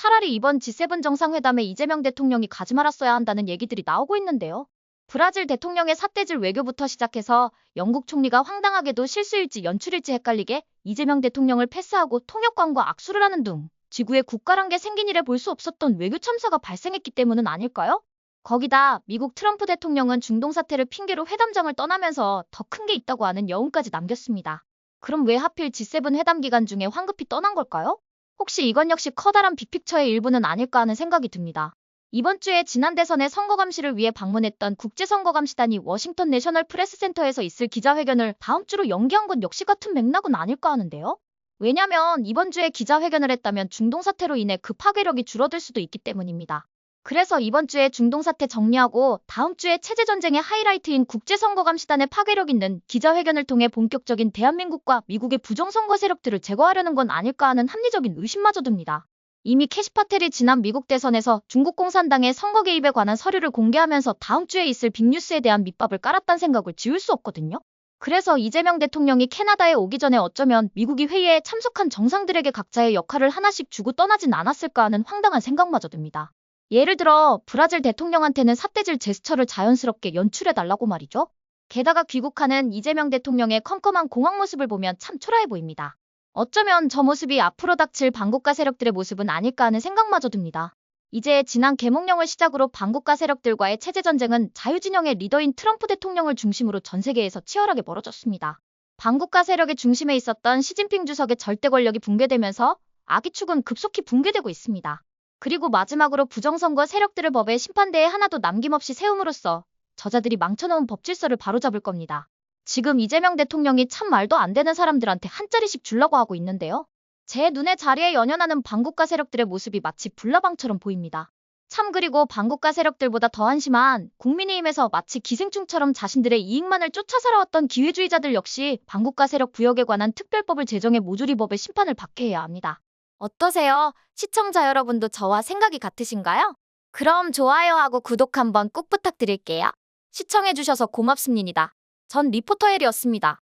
차라리 이번 G7 정상회담에 이재명 대통령이 가지 말았어야 한다는 얘기들이 나오고 있는데요. 브라질 대통령의 삿대질 외교부터 시작해서 영국 총리가 황당하게도 실수일지 연출일지 헷갈리게 이재명 대통령을 패스하고 통역관과 악수를 하는 등 지구에 국가란 게 생긴 이래 볼수 없었던 외교 참사가 발생했기 때문은 아닐까요? 거기다 미국 트럼프 대통령은 중동 사태를 핑계로 회담장을 떠나면서 더 큰 게 있다고 하는 여운까지 남겼습니다. 그럼 왜 하필 G7 회담 기간 중에 황급히 떠난 걸까요? 혹시 이건 역시 커다란 빅픽처의 일부는 아닐까 하는 생각이 듭니다. 이번 주에 지난 대선의 선거 감시를 위해 방문했던 국제선거감시단이 워싱턴 내셔널 프레스센터에서 있을 기자회견을 다음 주로 연기한 건 역시 같은 맥락은 아닐까 하는데요. 왜냐면 이번 주에 기자회견을 했다면 중동 사태로 인해 그 파괴력이 줄어들 수도 있기 때문입니다. 그래서 이번 주에 중동 사태 정리하고 다음 주에 체제 전쟁의 하이라이트인 국제 선거 감시단의 파괴력 있는 기자회견을 통해 본격적인 대한민국과 미국의 부정 선거 세력들을 제거하려는 건 아닐까 하는 합리적인 의심마저 듭니다. 이미 캐시파텔이 지난 미국 대선에서 중국 공산당의 선거 개입에 관한 서류를 공개하면서 다음 주에 있을 빅뉴스에 대한 밑밥을 깔았다는 생각을 지울 수 없거든요. 그래서 이재명 대통령이 캐나다에 오기 전에 어쩌면 미국이 회의에 참석한 정상들에게 각자의 역할을 하나씩 주고 떠나진 않았을까 하는 황당한 생각마저 듭니다. 예를 들어 브라질 대통령한테는 삿대질 제스처를 자연스럽게 연출해달라고 말이죠. 게다가 귀국하는 이재명 대통령의 컴컴한 공항 모습을 보면 참 초라해 보입니다. 어쩌면 저 모습이 앞으로 닥칠 반국가 세력들의 모습은 아닐까 하는 생각마저 듭니다. 이제 지난 개몽령을 시작으로 반국가 세력들과의 체제 전쟁은 자유진영의 리더인 트럼프 대통령을 중심으로 전 세계에서 치열하게 벌어졌습니다. 반국가 세력의 중심에 있었던 시진핑 주석의 절대 권력이 붕괴되면서 아기축은 급속히 붕괴되고 있습니다. 그리고 마지막으로 부정선거 세력들을 법의 심판대에 하나도 남김없이 세움으로써 저자들이 망쳐놓은 법 질서를 바로잡을 겁니다. 지금 이재명 대통령이 참 말도 안 되는 사람들한테 한 자리씩 주려고 하고 있는데요. 제 눈에 자리에 연연하는 반국가 세력들의 모습이 마치 불나방처럼 보입니다. 참 그리고 반국가 세력들보다 더 한심한 국민의힘에서 마치 기생충처럼 자신들의 이익만을 쫓아 살아왔던 기회주의자들 역시 반국가 세력 부역에 관한 특별법을 제정해 모조리 법의 심판을 받게 해야 합니다. 어떠세요? 시청자 여러분도 저와 생각이 같으신가요? 그럼 좋아요하고 구독 한번 꼭 부탁드릴게요. 시청해주셔서 고맙습니다. 전 리포터 헬이었습니다.